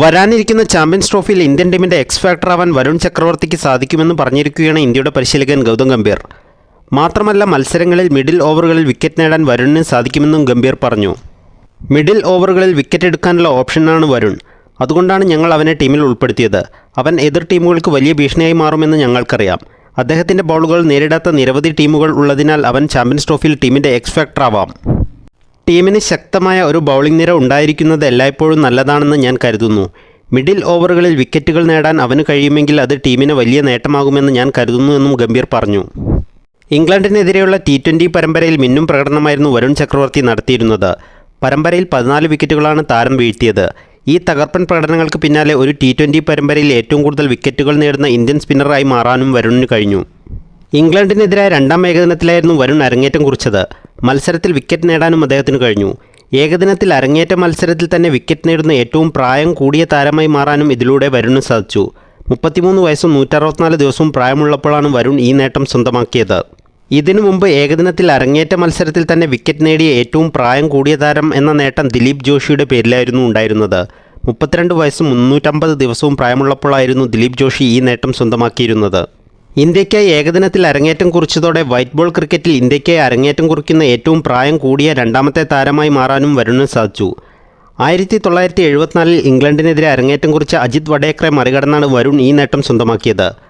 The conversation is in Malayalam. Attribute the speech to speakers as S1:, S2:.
S1: വരാനിരിക്കുന്ന ചാമ്പ്യൻസ് ട്രോഫിയിൽ ഇന്ത്യൻ ടീമിന്റെ എക്സ് ഫാക്ടർ ആവാൻ വരുൺ ചക്രവർത്തിക്ക് സാധിക്കുമെന്ന് പറഞ്ഞിരിക്കുകയാണ് ഇന്ത്യയുടെ പരിശീലകൻ ഗൗതം ഗംഭീർ. മാത്രമല്ല മത്സരങ്ങളിൽ മിഡിൽ ഓവറുകളിൽ വിക്കറ്റ് നേടാൻ വരുണിന് സാധിക്കുമെന്നും ഗംഭീർ പറഞ്ഞു. മിഡിൽ ഓവറുകളിൽ വിക്കറ്റ് എടുക്കാനുള്ള ഓപ്ഷനാണ് വരുൺ. അതുകൊണ്ടാണ് ഞങ്ങൾ അവനെ ടീമിൽ ഉൾപ്പെടുത്തിയത്. അവൻ എതിർ ടീമുകൾക്ക് വലിയ ഭീഷണിയായി മാറുമെന്ന് ഞങ്ങൾക്കറിയാം. അദ്ദേഹത്തിന്റെ ബോളുകൾ നേരിടാത്ത നിരവധി ടീമുകൾ ഉള്ളതിനാൽ അവൻ ചാമ്പ്യൻസ് ട്രോഫിയിൽ ടീമിന്റെ എക്സ് ഫാക്ടർ ആവാം. ടീമിന് ശക്തമായ ഒരു ബൗളിംഗ് നിര ഉണ്ടായിരിക്കുന്നത് എല്ലായ്പ്പോഴും നല്ലതാണെന്ന് ഞാൻ കരുതുന്നു. മിഡിൽ ഓവറുകളിൽ വിക്കറ്റുകൾ നേടാൻ അവന് കഴിയുമെങ്കിൽ അത് ടീമിന് വലിയ നേട്ടമാകുമെന്ന് ഞാൻ കരുതുന്നു എന്നും ഗംഭീർ പറഞ്ഞു. ഇംഗ്ലണ്ടിനെതിരെയുള്ള ടി ട്വന്റി പരമ്പരയിൽ മിന്നും പ്രകടനമായിരുന്നു വരുൺ ചക്രവർത്തി നടത്തിയിരുന്നത്. പരമ്പരയിൽ പതിനാല് വിക്കറ്റുകളാണ് താരം വീഴ്ത്തിയത്. ഈ തകർപ്പൻ പ്രകടനങ്ങൾക്ക് പിന്നാലെ ഒരു ടി ട്വന്റി പരമ്പരയിൽ ഏറ്റവും കൂടുതൽ വിക്കറ്റുകൾ നേടുന്ന ഇന്ത്യൻ സ്പിന്നറായി മാറാനും വരുണിന് കഴിഞ്ഞു. ഇംഗ്ലണ്ടിനെതിരായ രണ്ടാം ഏകദിനത്തിലായിരുന്നു വരുൺ അരങ്ങേറ്റം കുറിച്ചത്. മത്സരത്തിൽ വിക്കറ്റ് നേടാനും അദ്ദേഹത്തിന് കഴിഞ്ഞു. ഏകദിനത്തിൽ അരങ്ങേറ്റ മത്സരത്തിൽ തന്നെ വിക്കറ്റ് നേടുന്ന ഏറ്റവും പ്രായം കൂടിയ താരമായി മാറാനും ഇതിലൂടെ വരുണിന് സാധിച്ചു. മുപ്പത്തിമൂന്ന് വയസ്സും നൂറ്ററുപത്തിനാല് ദിവസവും പ്രായമുള്ളപ്പോഴാണ് വരുൺ ഈ നേട്ടം സ്വന്തമാക്കിയത്. ഇതിനു മുമ്പ് ഏകദിനത്തിൽ അരങ്ങേറ്റ മത്സരത്തിൽ തന്നെ വിക്കറ്റ് നേടിയ ഏറ്റവും പ്രായം കൂടിയ താരം എന്ന നേട്ടം ദിലീപ് ജോഷിയുടെ പേരിലായിരുന്നു ഉണ്ടായിരുന്നത്. മുപ്പത്തിരണ്ട് വയസ്സും മുന്നൂറ്റമ്പത് ദിവസവും പ്രായമുള്ളപ്പോഴായിരുന്നു ദിലീപ് ജോഷി ഈ നേട്ടം സ്വന്തമാക്കിയിരുന്നത്. ഇന്ത്യയ്ക്കായി ഏകദിനത്തിൽ അരങ്ങേറ്റം കുറിച്ചതോടെ വൈറ്റ് ബോൾ ക്രിക്കറ്റിൽ ഇന്ത്യയ്ക്കായി അരങ്ങേറ്റം കുറിക്കുന്ന ഏറ്റവും പ്രായം കൂടിയ രണ്ടാമത്തെ താരമായി മാറാനും വരുണിന് സാധിച്ചു. ആയിരത്തി തൊള്ളായിരത്തി എഴുപത്തിനാലിൽ ഇംഗ്ലണ്ടിനെതിരെ അരങ്ങേറ്റം കുറിച്ച അജിത് വഡേക്കറെ മറികടന്നാണ് വരുൺ ഈ നേട്ടം സ്വന്തമാക്കിയത്.